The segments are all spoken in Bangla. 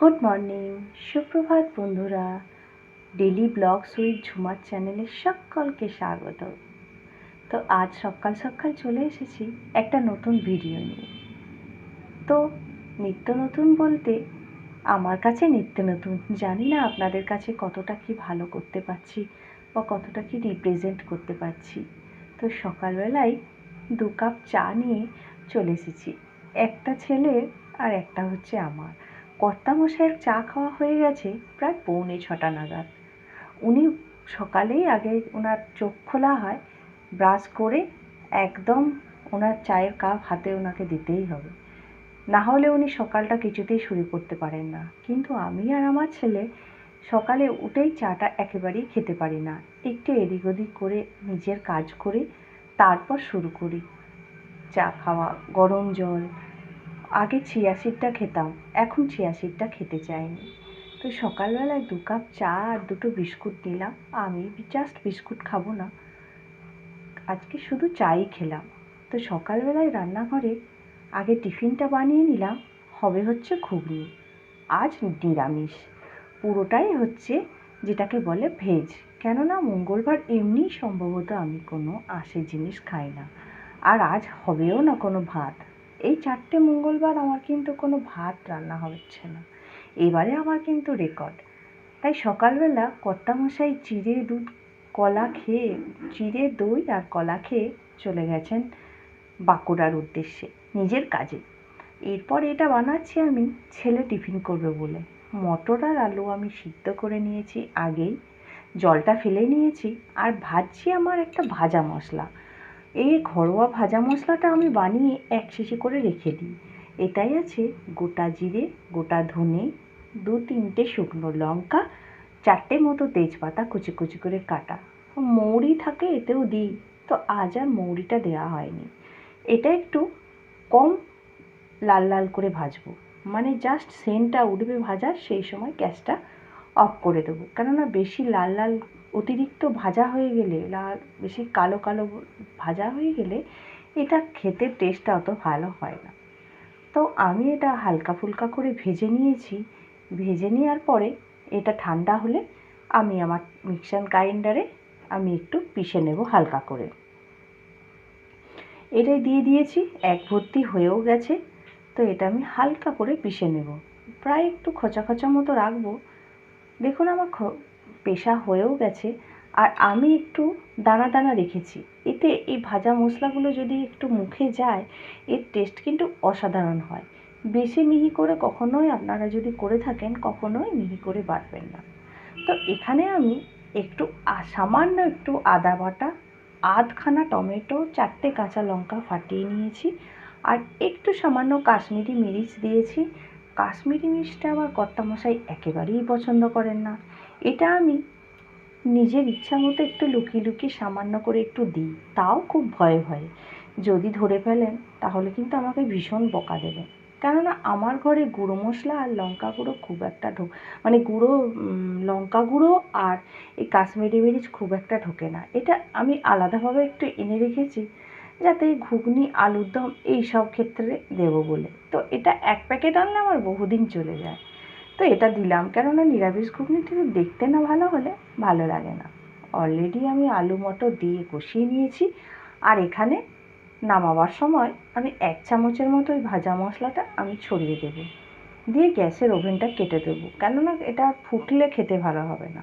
গুড মর্নিং সুপ্রভাত বন্ধুরা। ডেলি ব্লগস উইথ ঝুমার চ্যানেলে সকলকে স্বাগত। তো আজ সকাল সকাল চলে এসেছি একটা নতুন ভিডিও নিয়ে। তো নিত্য নতুন বলতে আমার কাছে নিত্য নতুন। জানি না আপনাদের কাছে কতটা কি ভালো করতে পারছি বা কতটা কি রিপ্রেজেন্ট করতে পারছি। তো সকালবেলায় দু কাপ চা নিয়ে চলে এসেছি। একটা ছেলে আর একটা হচ্ছে আমার। কর্তামশাইয়ের চা খাওয়া হয়ে গেছে প্রায় পৌনে ছটা নাগাদ। উনি সকালেই আগে ওনার চোখ খোলা হয়, ব্রাশ করে একদম ওনার চায়ের কাপ হাতে ওনাকে দিতেই হবে। না হলে উনি সকালটা কিছুতেই শুরু করতে পারেন না। কিন্তু আমি আর আমার ছেলে সকালে উঠেই চাটা একেবারেই খেতে পারি না। একটু এদিক ওদিক করে নিজের কাজ করে তারপর শুরু করি। চা খাওয়া, গরম জল আগে চিয়া খেতাম, এখন চিয়া সিডটা খেতে চাইনি। তো সকালবেলায় দু কাপ চা আর দুটো বিস্কুট নিলাম। আমি জাস্ট বিস্কুট খাব না। আজকে শুধু চাই খেলাম। তো সকালবেলায় রান্নাঘরে আগে টিফিনটা বানিয়ে নিলাম, হবে হচ্ছে ঘুগনি। আজ নিরামিষ। পুরোটাই হচ্ছে যেটাকে বলে ভেজ। কেননা মঙ্গলবার এমনিই সম্ভবত আমি কোনো আশি জিনিস খাই না। আর আজ হবেও না কোনো ভাত। এই চারটে মঙ্গলবার আমার কিন্তু কোনো ভাত রান্না হচ্ছে না। এবারে আমার কিন্তু রেকর্ড তাই সকালবেলা কর্তামশাই চিড়ে দুধ, কলা খেয়ে, চিড়ে দই আর কলা খেয়ে চলে গেছেন বাঁকুড়ার উদ্দেশ্যে, নিজের কাজে। এরপর এটা বানাচ্ছি আমি ছেলে টিফিন করবে বলে। মটর আর আলু আমি সিদ্ধ করে নিয়েছি আগেই। জলটা ফেলে নিয়েছি আর ভাজছি আমার একটা ভাজা মশলা। এই ঘরোয়া ভাজা মশলাটা আমি বানিয়ে এক শিশি করে রেখে দিই। এটাই আছে গোটা জিরে, গোটা ধনে, দু তিনটে শুকনো লঙ্কা, চারটে মতো তেজপাতা কুচি কুচি করে কাটা। মৌরি থাকে এতেও দিই, তো আজ আর মৌরিটা দেওয়া হয়নি। এটা একটু কম লাল লাল করে ভাজবো। মানে জাস্ট সেন্টটা উঠবে ভাজার সেই সময় গ্যাসটা অফ করে দেবো। কেননা বেশি লাল লাল অতিরিক্ত ভাজা হয়ে গেলে লাল বেশি কালো কালো ভাজা হয়ে গেলে এটা খেতে টেস্টটা অত ভালো হয় না। তো আমি এটা হালকা ফুলকা করে ভেজে নিয়েছি। ভেজে নেওয়ার পরে এটা ঠান্ডা হলে আমি আমার মিক্সার গ্রাইন্ডারে আমি একটু পিষে নেব হালকা করে। এটাই দিয়ে দিয়েছি, এক ভর্তি হয়েও গেছে। তো এটা আমি হালকা করে পিষে নেব। প্রায় একটু খোঁচা খোঁচা মতো রাখব। দেখুন আমার পেশা হয়েও গেছে, আর আমি একটু দানা দানা রেখেছি। এতে এই ভাজা মশলাগুলো যদি একটু মুখে যায়, এর টেস্ট কিন্তু অসাধারণ হয়। বেশি মিহি করে কখনোই আপনারা যদি করে থাকেন, কখনোই মিহি করে বাটবেন না। তো এখানে আমি একটু সামান্য একটু আদা বাটা, আধখানা টমেটো, চারটে কাঁচা লঙ্কা ফাটিয়ে নিয়েছি, আর একটু সামান্য কাশ্মীরি মিরিচ দিয়েছি। কাশ্মীরি মিষ্টি আবার কর্তামশাই একেবারেই পছন্দ করেন না। এটা আমি নিজের ইচ্ছা মতো একটু লুকিয়ে লুকিয়ে সামান্য করে একটু দিই। তাও খুব ভয়ে ভয়ে। যদি ধরে ফেলেন, তাহলে কিন্তু আমাকে ভীষণ বকা দেবেন। কেননা আমার ঘরে গুঁড়ো মশলা আর লঙ্কা গুঁড়ো খুব একটা ঢোক মানে গুঁড়ো লঙ্কা গুঁড়ো আর এই কাশ্মীরি মিরিচ খুব একটা ঢোকে না। এটা আমি আলাদাভাবে একটু এনে রেখেছি, যাতে ঘুগনি, আলুর দম এই সব ক্ষেত্রে দেবো বলে। তো এটা এক প্যাকেট আনলে আমার বহুদিন চলে যায়। তো এটা দিলাম। কেননা নিরামিষ ঘুগনি ঠিক দেখতে না ভালো হলে ভালো লাগে না। অলরেডি আমি আলু মটর দিয়ে কষিয়ে নিয়েছি। আর এখানে নামাবার সময় আমি এক চামচের মতো ওই ভাজা মশলাটা আমি ছড়িয়ে দেবো। দিয়ে গ্যাসের ওভেনটা কেটে দেবো। কেননা এটা ফুটলে খেতে ভালো হবে না।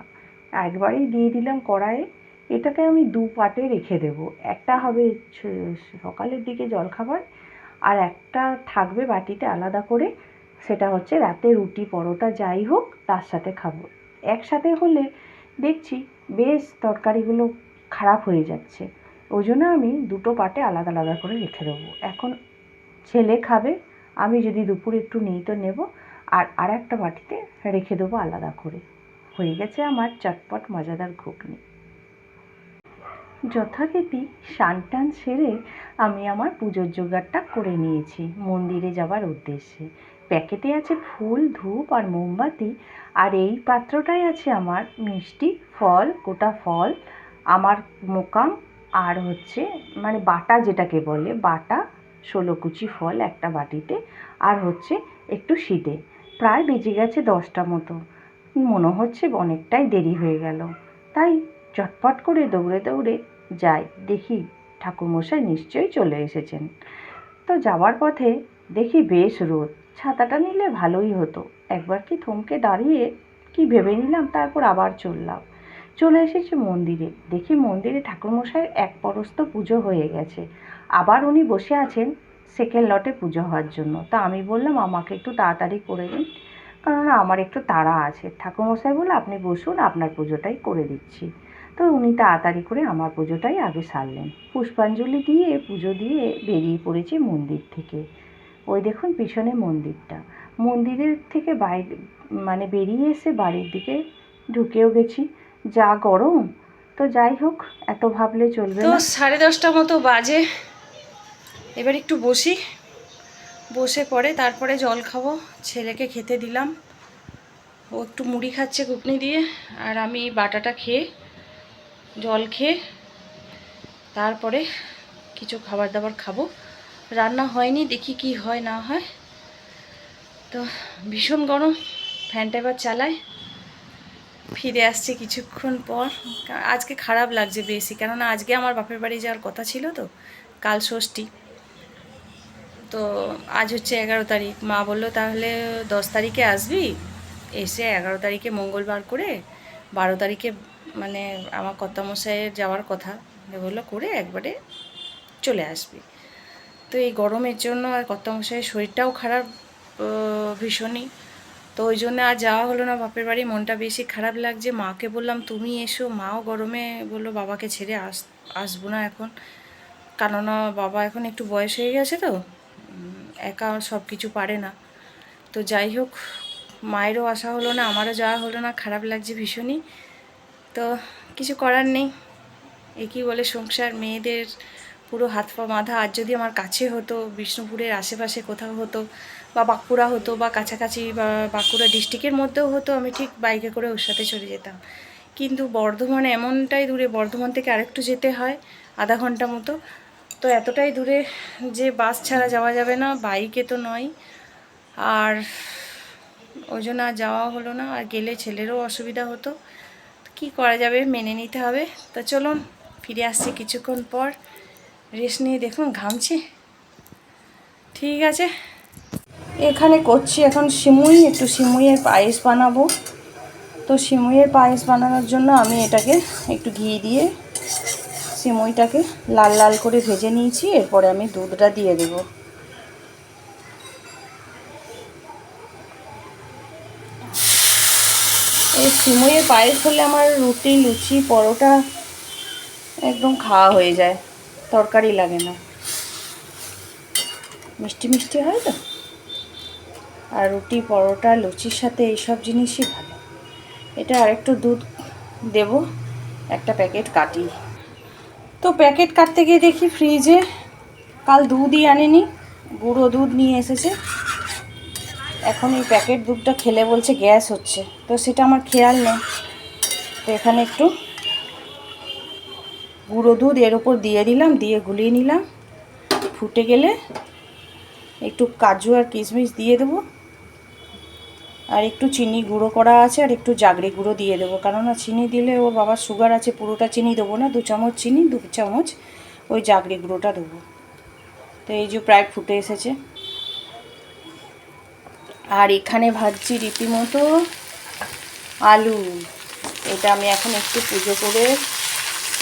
একবারেই দিয়ে দিলাম কড়াইয়ে। এটাকে আমি দু পাটে রেখে দেব। একটা হবে সকালের দিকে জলখাবার আর একটা থাকবে বাটিতে আলাদা করে সেটা হচ্ছে রাতে রুটি পরোটা যাই হোক, তার সাথে খাব। একসাথে হলে দেখছি বেশ তরকারিগুলো খারাপ হয়ে যাচ্ছে। ওই জন্য আমি দুটো পাটে আলাদা আলাদা করে রেখে দেবো। এখন ছেলে খাবে, আমি যদি দুপুরে একটু নিই তো নেব, আর আর একটা বাটিতে রেখে দেবো আলাদা করে। হয়ে গেছে আমার চটপট মজাদার ঘুগনি। যথারীতি স্নান টান সেরে আমি আমার পুজোর জোগাড়টা করে নিয়েছি মন্দিরে যাবার উদ্দেশ্যে। প্যাকেটে আছে ফুল, ধূপ আর মোমবাতি। আর এই পাত্রটায় আছে আমার মিষ্টি ফল, গোটা ফল, আমার মোকাম আর হচ্ছে মানে বাটা যেটাকে বলে, বাটা ষোলো কুচি ফল একটা বাটিতে আর হচ্ছে একটু শীতে প্রায় বেজে গেছে দশটা মতো। মনে হচ্ছে অনেকটাই দেরি হয়ে গেল। তাই চটপট করে দৌড়ে দৌড়ে যাই। দেখি ঠাকুরমশাই নিশ্চয়ই চলে এসেছেন। তো যাওয়ার পথে দেখি বেশ রোদ। ছাতাটা নিলে ভালোই হতো। একবার কি থমকে দাঁড়িয়ে কি ভেবে নিলাম, তারপর আবার চললাম। চলে এসেছি মন্দিরে। দেখি মন্দিরে ঠাকুরমশাইয়ের এক পরস্ত পুজো হয়ে গেছে। আবার উনি বসে আছেন সেকেন্ড লটে পুজো হওয়ার জন্য। তা আমি বললাম, আমাকে একটু তাড়াতাড়ি করে দিন। কারণ আমার একটু তাড়া আছে। ঠাকুরমশাই বলে আপনি বসুন, আপনার পুজোটাই করে দিচ্ছি। তো উনি তাড়াতাড়ি করে আমার পুজোটাই আগে সারলেন। পুষ্পাঞ্জলি দিয়ে, পুজো দিয়ে বেরিয়ে পড়েছি মন্দির থেকে। ওই দেখুন পিছনে মন্দিরটা। মন্দিরের থেকে বাইরে মানে বেরিয়ে এসে বাড়ির দিকে ঢুকেও গেছি। যা গরম তো যাই হোক এত ভাবলে চলবে তো সাড়ে দশটা মতো বাজে। এবার একটু বসি। বসে পরে তারপরে জল খাব। ছেলেকে খেতে দিলাম। ও একটু মুড়ি খাচ্ছে ঘুগনি দিয়ে আর আমি বাটাটা খেয়ে জল খেয়ে তারপরে কিছু খাবার দাবার খাব। রান্না হয়নি, দেখি কি হয়, না হয়। তো ভীষণ গরম, ফ্যানটা এবার চালাই। ফিরে আসছে কিছুক্ষণ পর। আজকে খারাপ লাগছে বেশি, কেননা আজকে আমার বাপের বাড়ি যাওয়ার কথা ছিল তো, কাল ষষ্ঠী। তো আজ হচ্ছে এগারো তারিখ, মা বলল তাহলে দশ তারিখে আসবি? এসে এগারো তারিখে মঙ্গলবার করে বারো তারিখে মানে আমার কর্তামশাইয়ের যাওয়ার কথা। বলল করে একবারে চলে আসবি। তো এই গরমের জন্য আর কর্তামশাইয়ের শরীরটাও খারাপ ভীষণই। তো ওই জন্য আর যাওয়া হলো না বাপের বাড়ি, মনটা বেশি খারাপ লাগছে। মাকে বললাম, তুমি এসো। মাও গরমে বলল, বাবাকে ছেড়ে আস, আসব না এখন। কেননা বাবা এখন একটু বয়স হয়ে গেছে তো একা সব কিছু পারে না। তো যাই হোক, মায়েরও আসা হলো না, আমারও যাওয়া হলো না, খারাপ লাগছে ভীষণই। তো কিছু করার নেই। একই বলে, সংসার, মেয়েদের পুরো হাত পা বাঁধা। আর যদি আমার কাছে হতো, বিষ্ণুপুরের আশেপাশে কোথাও হতো, বা বাঁকুড়া হতো, বা কাছাকাছি, বা বাঁকুড়া ডিস্ট্রিক্টের মধ্যেও হতো, আমি ঠিক বাইকে করে ওর সাথে চলে যেতাম। কিন্তু বর্ধমানে এমনটাই দূরে, বর্ধমান থেকে আরেকটু যেতে হয়, আধা ঘণ্টা মতো। তো এতটাই দূরে যে বাস ছাড়া যাওয়া যাবে না বাইকে তো নয়। আর ওই জন্য আর যাওয়া হলো না, আর গেলে ছেলেরও অসুবিধা হতো। কি করা যাবে, মেনে নিতে হবে। তো চলুন, ফিরে আসছি কিছুক্ষণ পর। রেস্ট নিয়ে দেখুন, ঘামছি। ঠিক আছে। এখানে করছি এখন সিমুই, একটু সিমুইয়ের পায়েস বানাবো। তো সিমুইয়ের পায়েস বানানোর জন্য আমি এটাকে একটু ঘি দিয়ে সিমুইটাকে লাল লাল করে ভেজে নিয়েছি, এরপরে আমি দুধটা দিয়ে দেবো। এই সিমুইয়ের পায়েস হলে আমার রুটি, লুচি, পরোটা একদম খাওয়া হয়ে যায়। তরকারি লাগে না। মিষ্টি মিষ্টি হয় তো? আর রুটি, পরোটা, লুচির সাথে এইসব জিনিসই ভালো। এটা আরেকটু দুধ দেব, একটা প্যাকেট কাটি। তো প্যাকেট কাটতে গিয়ে দেখি ফ্রিজে কাল দুধই আনেনি, গুঁড়ো দুধ নিয়ে এসেছে। এখন এই প্যাকেট দুধটা খেলে বলছে গ্যাস হচ্ছে, তো সেটা আমার খেয়াল নেই। তো এখানে একটু গুঁড়ো দুধ এর ওপর দিয়ে দিলাম, দিয়ে গুলিয়ে নিলাম। ফুটে গেলে একটু কাজু আর কিশমিশ দিয়ে দেবো। আর একটু চিনি গুঁড়ো করা আছে আর একটু জাগরি গুঁড়ো দিয়ে দেবো। কেননা চিনি দিলে ওর বাবার সুগার আছে, পুরোটা চিনি দেবো না, দু চামচ চিনি, দু চামচ ওই জাগরি গুঁড়োটা দেবো। তো এই যে প্রায় ফুটে এসেছে। আর এখানে ভাজছি রীতিমতো আলু। এটা আমি এখন একটু পুজো করে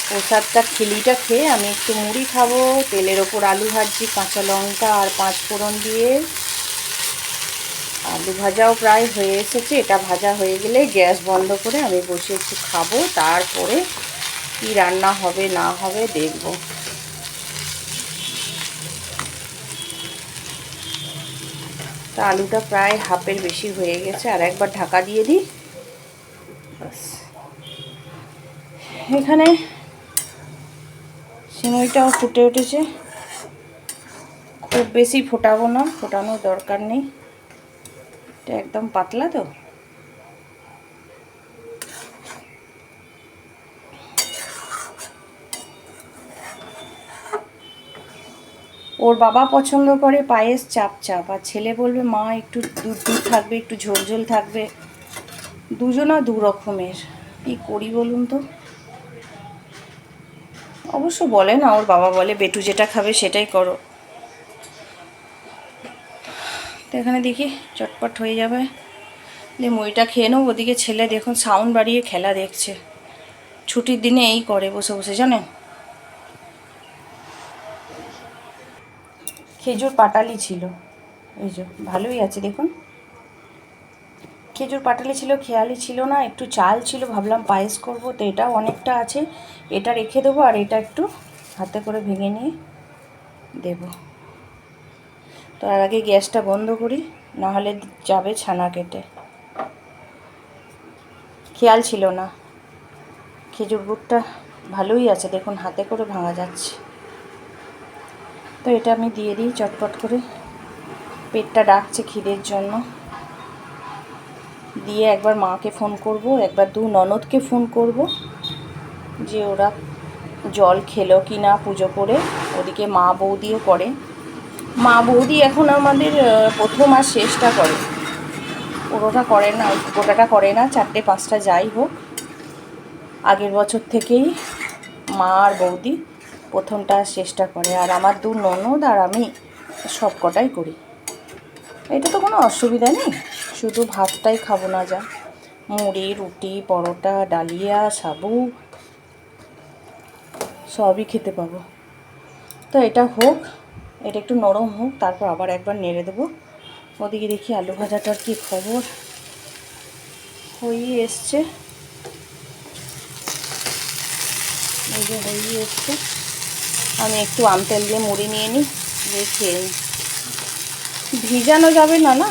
প্রসাদটা খিলিটা খেয়ে আমি একটু মুড়ি খাব। তেলের ওপর আলু ভাজছি, কাঁচা লঙ্কা আর পাঁচ ফোড়ন দিয়ে। আলু ভাজাও প্রায় হয়ে এসেছে। এটা ভাজা হয়ে গেলে গ্যাস বন্ধ করে আমি বসে একটু খাব। তারপরে কি রান্না হবে, না হবে দেখব। তা আলুটা প্রায় হাফের বেশি হয়ে গেছে। আর একবার ঢাকা দিয়ে দিই। এখানে সিমইটাও ফুটে উঠেছে। খুব বেশি ফোটাবো না, ফোটানোর দরকার নেই। এটা একদম পাতলা তো। ওর বাবা পছন্দ করে পায়েস চাপ চাপ, আর ছেলে বলবে, মা, একটু দুধ দুধ থাকবে, একটু ঝোল ঝোল থাকবে। দুজনা দু রকমের। কী করি বলুন তো? অবশ্য বলে না, ওর বাবা বলে, বেটু যেটা খাবে সেটাই করো। তো এখানে দেখি, চটপট হয়ে যাবে। দিয়ে মুড়িটা খেয়ে নেব ওদিকে ছেলে দেখুন, সাউন্ড বাড়িয়ে খেলা দেখছে। ছুটির দিনে এই করে বসে বসে জানেন খেজুর পাটালি ছিল। এই যে, ভালোই আছে, দেখুন। খেজুর পাটালি ছিল খেয়ালি ছিল না, একটু চাল ছিল, ভাবলাম পায়েস করব, তো এটাও অনেকটা আছে। এটা রেখে দেবো আর এটা একটু হাতে করে ভেঙে নিয়ে দেব। তো আর আগে গ্যাসটা বন্ধ করি, নাহলে যাবে ছানা কেটে। খেয়াল ছিল না। খেজুর গুড়টা ভালোই আছে, দেখুন হাতে করে ভাঙা যাচ্ছে। তো এটা আমি দিয়ে দিই চটপট করে। পেটটা ডাকছে খিদের জন্য। দিয়ে একবার মাকে ফোন করব, একবার দু ননদকে ফোন করব। যে ওরা জল খেলো কি না পুজো করে, ওদিকে মা বৌদিও করে। মা বৌদি এখন আমাদের প্রথম আর শেষটা করে। পুরোটা করে না, গোটাটা করে না, চারটে পাঁচটা যাই হোক। আগের বছর থেকেই মা আর বৌদি প্রথমটা শেষটা করে, আর আমার দু ননদ আর আমি সব কটাই করি। এটা তো কোনো অসুবিধা নেই, শুধু ভাতটাই খাব না যা। মুড়ি, রুটি, পরোটা, ডালিয়া, সাবু সবই খেতে পাবো। তো এটা হোক, এটা একটু নরম হোক, তারপর আবার একবার নেড়ে দেবো। ওদিকে দেখি আলু ভাজাটার কি খবর? হয়েই এসছে। এই যে হয়েই এসছে। আমি একটু আম তেল দিয়ে মুড়ি নিয়ে নিই, দিয়ে খেয়ে নিই। ভিজানো যাবে না না?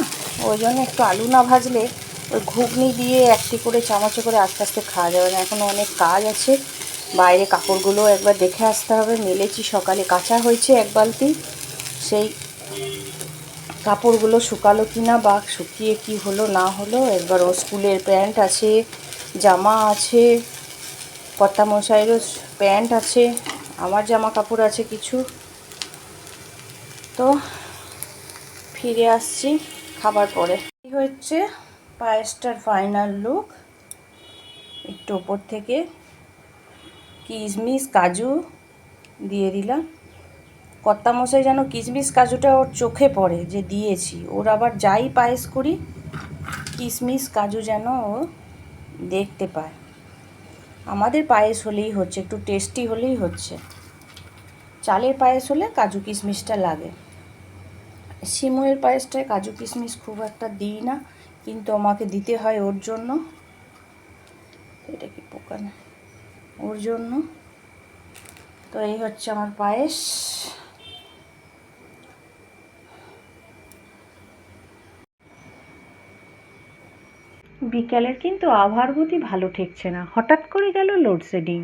ওই জন্য একটু আলু না ভাজলে ওই ঘুগনি দিয়ে একটি করে চামচে করে আস্তে আস্তে খাওয়া যাবে না। এখনও অনেক কাজ আছে। বাইরে কাপড়গুলো একবার দেখে আসতে হবে। মেলেছি সকালে, কাঁচা হয়েছে এক বালতি। সেই কাপড়গুলো শুকালো কি না বা শুকিয়ে কি হলো, না হলো, একবার ও স্কুলের প্যান্ট আছে, জামা আছে কর্তা মশাইয়েরও প্যান্ট আছে, আমার জামা কাপড় আছে কিছু। তো ফিরে আসছি খাবার পরে। এই হচ্ছে পায়েসটার ফাইনাল লুক একটু ওপর থেকে কিশমিশ কাজু দিয়ে দিলাম। কর্তামশাই যেন কিশমিশ কাজুটা ওর চোখে পড়ে যে দিয়েছি। ওর আবার যাই পায়েস করি কিশমিশ কাজু যেন ও দেখতে পায়। আমাদের পায়েস হলেই হচ্ছে, একটু টেস্টি হলেই হচ্ছে। চালের পায়েস হলে কাজু কিশমিশটা লাগে। সিমুয়ের পায়েসটায় কাজু কিশমিশ খুব একটা দিই না, কিন্তু আমাকে দিতে হয় ওর জন্য। এটা কি পোকা না? ওর জন্য। তো এই হচ্ছে আমার পায়েস। বিকালের কিন্তু আবহাওয়ার ভালো ঠেকছে না। হঠাৎ করে গেল লোডশেডিং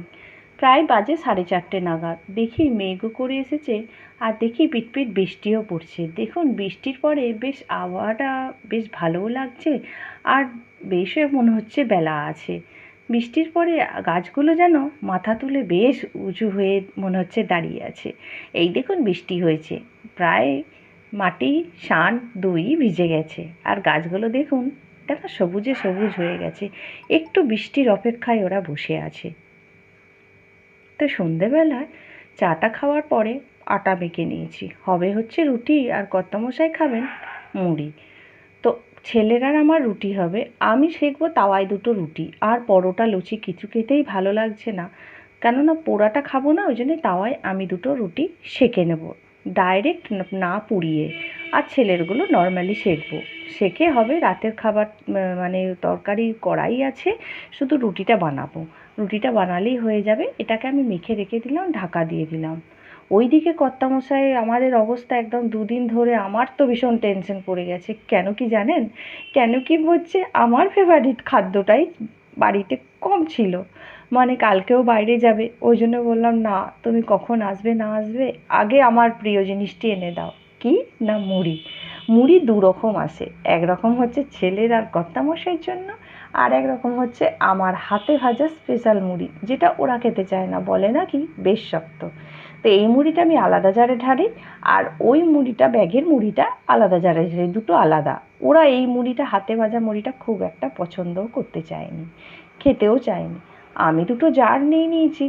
প্রায় বাজে সাড়ে চারটে নাগাদ। দেখি মেঘও করে এসেছে আর দেখি পিটপিট বৃষ্টিও পড়ছে। দেখুন, বৃষ্টির পরে বেশ আবহাওয়াটা বেশ ভালোও লাগছে আর বেশ মনে হচ্ছে বেলা আছে। বৃষ্টির পরে গাছগুলো যেন মাথা তুলে বেশ উঁচু হয়ে মনে হচ্ছে দাঁড়িয়ে আছে। এই দেখুন বৃষ্টি হয়েছে। প্রায় মাটি শান দুই ভিজে গেছে। আর গাছগুলো দেখুন, দেখো সবুজে সবুজ হয়ে গেছে। একটু বৃষ্টির অপেক্ষায় ওরা বসে আছে। তো সন্ধেবেলায় চাটা খাওয়ার পরে আটা মেখে নিয়েছি। হবে হচ্ছে রুটি আর কর্তামশাই খাবেন মুড়ি। তো ছেলের আর আমার রুটি হবে। আমি সেঁকবো তাওয়ায় দুটো রুটি। আর পরোটা, লুচি কিছু খেতেই ভালো লাগছে না। কেননা পোড়াটা খাব না, ওই জন্যে তাওয়ায় আমি দুটো রুটি সেঁকে নেব। ডাইরেক্ট না পুড়িয়ে। আর ছেলেরগুলো নর্মালি সেঁকবো। সেঁকে হবে, রাতের খাবার মানে তরকারি কড়াই আছে, শুধু রুটিটা বানাবো। রুটিটা বানালেই হয়ে যাবে। এটাকে আমি মেখে রেখে দিলাম, ঢাকা দিয়ে দিলাম। ওইদিকে কর্তামশাই, আমাদের অবস্থা একদম দুদিন ধরে আমার তো ভীষণ টেনশন পড়ে গেছে। কেন কি জানেন? কেন কি হচ্ছে? আমার ফেভারিট খাদ্যটাই বাড়িতে কম ছিল। মানে কালকেও বাইরে যাবে, ওই জন্য বললাম, না, তুমি কখন আসবে, না আসবে? আগে আমার প্রিয় জিনিসটি এনে দাও। কি? না, মুড়ি। মুড়ি দু রকম আসে। একরকম হচ্ছে ছেলের আর কর্তামশাইয়ের জন্য, আর এক রকম হচ্ছে আমার হাতে ভাজা স্পেশাল মুড়ি, যেটা ওরা খেতে চায় না। বলে না কি? বেশ শক্ত। তো এই মুড়িটা আমি আলাদা জারে ঢালি আর ওই মুড়িটা, ব্যাগের মুড়িটা আলাদা জারে ঢালি, দুটো আলাদা। ওরা এই মুড়িটা, হাতে ভাজা মুড়িটা খুব একটা পছন্দও করতে চায়নি, খেতেও চায়নি। আমি দুটো জার নিয়ে নিয়েছি,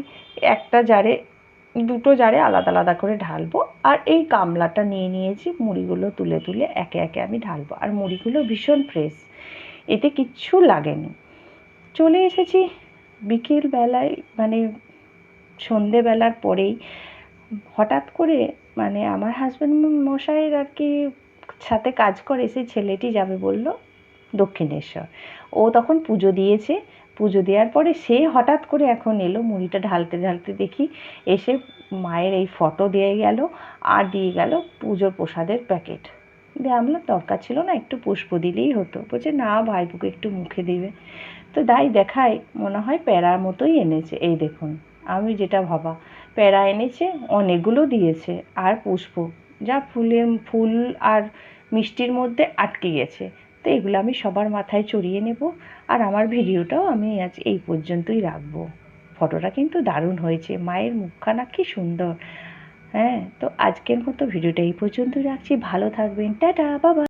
একটা জারে, দুটো জারে আলাদা আলাদা করে ঢালবো আর এই গামলাটা নিয়ে নিয়েছি, মুড়িগুলো তুলে তুলে একে একে আমি ঢালবো। আর মুড়িগুলো ভীষণ ফ্রেশ, এতে কিচ্ছু লাগেনি। চলে এসেছি বিকেল বেলায় মানে সন্ধেবেলার পরেই হঠাৎ করে মানে আমার হাজব্যান্ড মশাইয়ের আর কি সাথে কাজ করে, সেই ছেলেটি যাবে বলল দক্ষিণেশ্বর। ও তখন পুজো দিয়েছে। পুজো দেওয়ার পরে সে হঠাৎ করে এখন এলো, মুড়িটা ঢালতে ঢালতে দেখি এসে মায়ের এই ফটো দিয়ে গেল আর দিয়ে গেল পুজোর প্রসাদের প্যাকেট দিয়ে আমরা দরকার ছিল না, একটু পুষ্প দিলেই হতো। বলছে, না ভাইপুকে একটু মুখে দিবে। তো দাই দেখায়, মনে হয় প্যারার মতোই এনেছে। এই দেখুন, আমি যেটা ভাবা প্যারা এনেছে, অনেকগুলো দিয়েছে, আর পুষ্প, যা ফুলের ফুল আর মিষ্টির মধ্যে আটকে গেছে। তো এগুলো আমি সবার মাথায় চড়িয়ে নেব, আর আমার ভিডিওটাও আমি আজ এই পর্যন্তই রাখব। ফটোটা কিন্তু দারুণ হয়েছে, মায়ের মুখখানা কি সুন্দর। হ্যাঁ তো আজকের মতো ভিডিওটা এই পর্যন্তই রাখছি, ভালো থাকবেন, টাটা, বাবা।